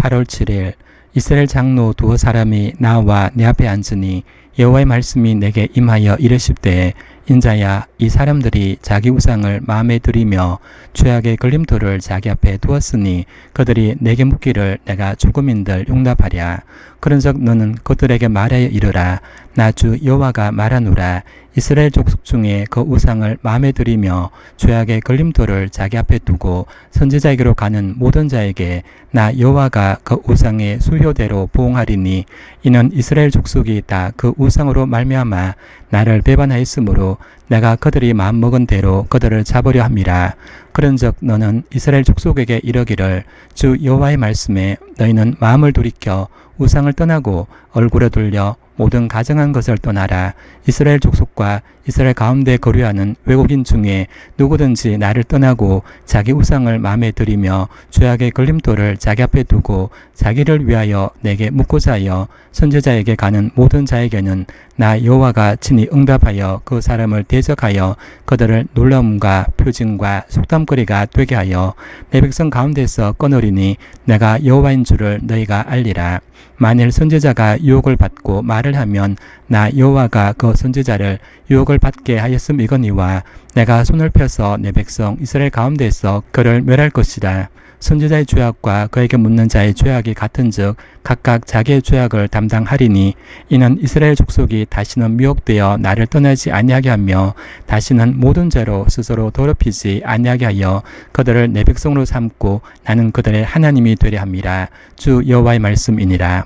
8월 7일 이스라엘 장로 두어 사람이 나와 내 앞에 앉으니 여호와의 말씀이 내게 임하여 이르십되 인자야 이 사람들이 자기 우상을 마음에 들이며 죄악의 걸림돌을 자기 앞에 두었으니 그들이 내게 묻기를 내가 죽음인들 용납하랴 그런즉 너는 그들에게 말하여 이르라. 나주 여호와가 말하노라. 이스라엘 족속 중에 그 우상을 마음에 들이며 죄악의 걸림돌을 자기 앞에 두고 선지자에게로 가는 모든 자에게 나 여호와가 그 우상의 수효대로 보응하리니 이는 이스라엘 족속이 다 그 우상으로 말미암아 나를 배반하였으므로 내가 그들이 마음 먹은 대로 그들을 잡으려 함이라. 그런즉 너는 이스라엘 족속에게 이르기를 주 여호와의 말씀에 너희는 마음을 돌이켜 우상을 떠나고 얼굴을 돌려 모든 가정한 것을 떠나라. 이스라엘 족속과 이스라엘 가운데 거류하는 외국인 중에 누구든지 나를 떠나고 자기 우상을 마음에 들이며 죄악의 걸림돌을 자기 앞에 두고 자기를 위하여 내게 묻고자 하여 선지자에게 가는 모든 자에게는 나 여호와가 친히 응답하여 그 사람을 대적하여 그들을 놀라움과 표징과 속담거리가 되게 하여 내 백성 가운데서 끊으리니 내가 여호와인 줄을 너희가 알리라. 만일 선지자가 유혹을 받고 말을 하면 나 여호와가 그 선지자를 유혹을 받게 하였음 이거니와 내가 손을 펴서 내 백성 이스라엘 가운데서 그를 멸할 것이라. 선지자의 죄악과 그에게 묻는 자의 죄악이 같은즉 각각 자기의 죄악을 담당하리니 이는 이스라엘 족속이 다시는 미혹되어 나를 떠나지 아니하게 하며 다시는 모든 죄로 스스로 더럽히지 아니하게 하여 그들을 내 백성으로 삼고 나는 그들의 하나님이 되려 함이라 주 여호와의 말씀이니라